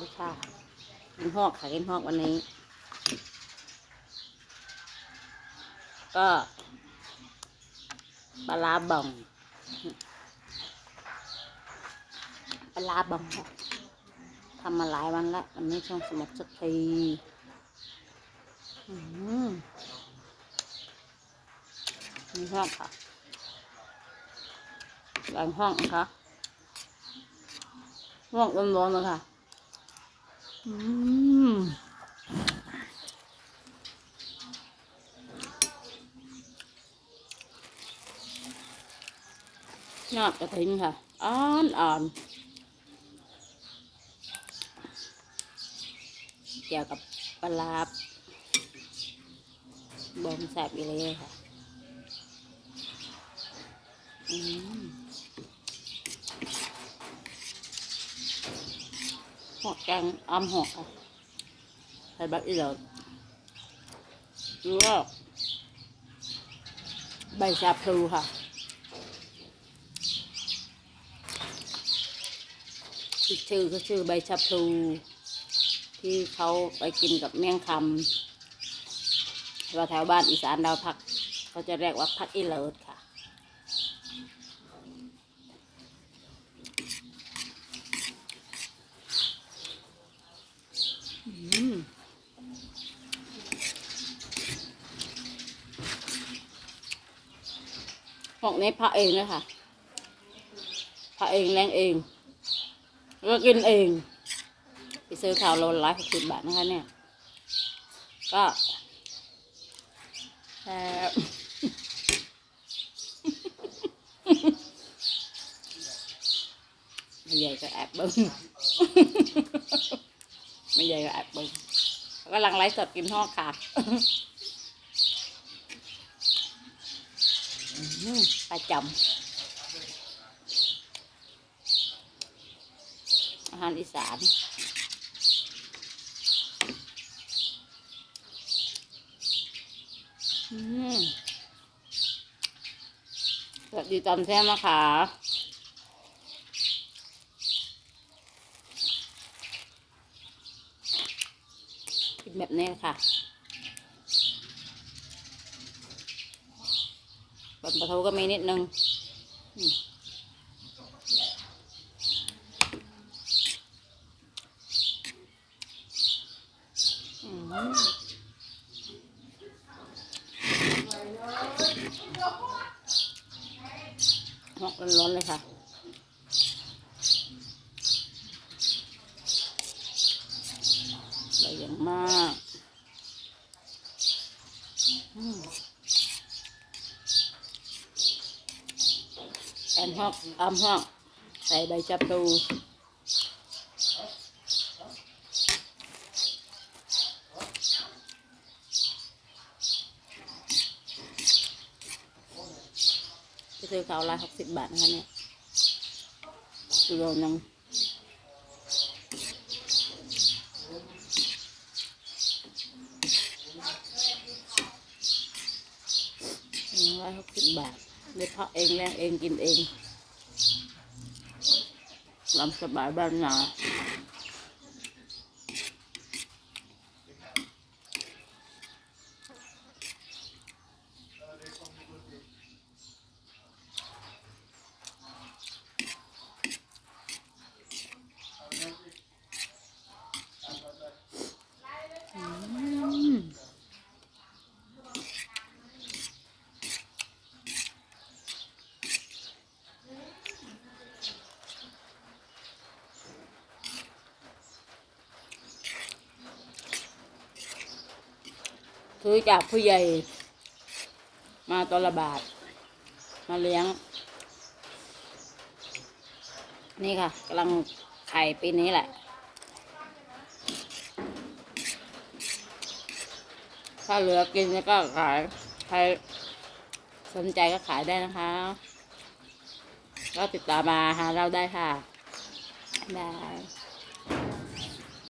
ดีค่ะกินหอกค่ะกินหอกวันนี้ ก็ปลาบ่องปลาบ่องทำมาหลายวันแล้ววันนี้ช่วงสมุดสักทีมีห้องค่ะแรงห้องนะคะห้องร้อนๆเลยค่ะ ยอดกระถิ่นค่ะ อ่อนอ่อนเกี่ยวกับปลาร้าบอมแสบอีเลยค่ะ อืมหอกแก งออมหอกค่ะใส่แบบอีเหลิศหรือว่าใบชาพลูค่ะชื่อก็ชื่อใบชะพลูที่เขาไปกินกับเมี่ยงคำว่าแถวบ้านอีสานดาวผัก เขาจะเรียกว่าผักอีเลิศค่ะ อืม ของนี้พระเองเลยค่ะพระเองแรงเองก็กินเองไปซื้อข่าวโลละร้อยหกสิบบาทนะคะเนี่ย ก็แซ่บไม่ใหญ่ก็แอบเบิ้งไม่ใหญ่ก็แอบเบิ้งกำลังไลฟ์สดกินทอดค่ะ อื้อหือ ประจำอาหารอีสานสวัสดีตอนแท้มาค่ะกินแบบนี้ค่ะ นปลาทูก็มีนิดนึงหมอืมหอกร้อนๆเลยค่ะ ใบอย่างมากอืม แอนฮอกอามฮอก ใส่ใบจับตูจะซื้อเขาละหกสิบบาทนะคะเนี่ยกิโลนึงนึ่งร้อยหกสิบบาท ได้เพาะเองแรงเองกินเองลำสบายบ้านนาอืม ซื้อจากผู้ใหญ่ มาตัวละบาท มาเลี้ยง นี่ค่ะกำลังไข่ปีนี้แหละ ถ้าเหลือกินก็ขายใครสนใจก็ขายได้นะคะ ก็ติดต่อมาหาเราได้ค่ะบาย